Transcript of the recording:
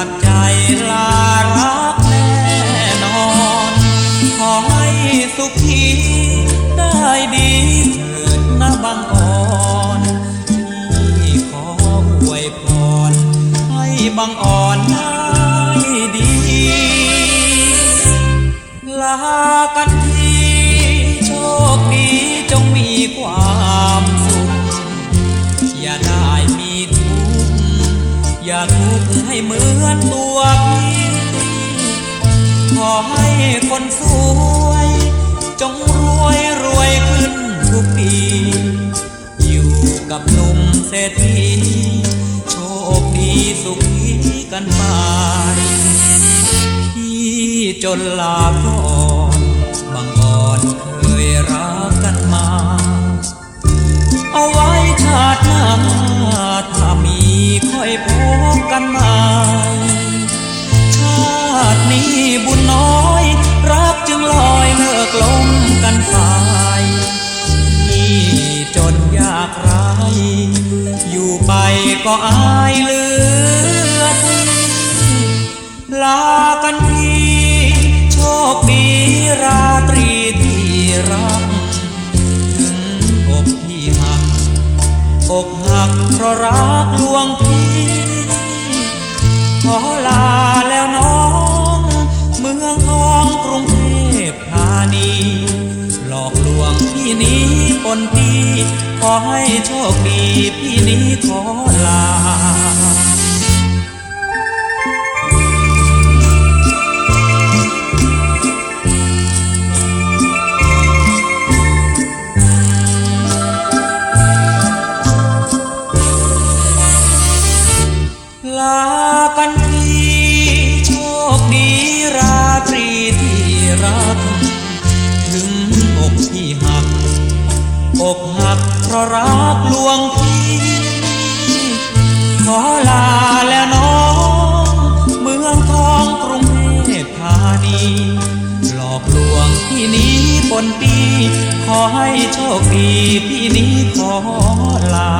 ตัดใจลารักแน่นอน ขอให้สุขีได้ดีเถิดนะบางอ่อนที่ขออวยพรให้บางอ่อนได้ดี ลากันทีโชคดีจงมีความสุข อย่าได้มีทุกข์อย่าทุกข์ เหมือนตัวพี่ ขอให้คนสวย จงรวยรวยขึ้นทุกปี อยู่กับหนุ่มเศรษฐีโชคดีสุขีกันไปที่จนลาก่อนบางอ่อนเคยรักกันมา บกันใหม่ชาตินี้บุญน้อย รักจึงลอยเลิกลมกันไปที่จนยากไรอยู่ไปก็อายเลือทนลากันทีโชคดีราตรีที่รักถึงอกพี่หักอกหักเพราะรักลวงพี่ อลาแล้วน้อง เมืองทองกรุงเทพธานี หลอกลวงพี่นี้ปนปีขอให้โชคดีพี่นี้ขอลา กันทีโชคดีราตรีที่รัก ถึงอกที่หัก อกหักเพราะรักลวงพี่ ขอลาแล้วน้อง เมืองทองกรุงเทพธานี หลอกลวงพี่นี้ปนปี ขอให้โชคดีพี่นี้ขอลา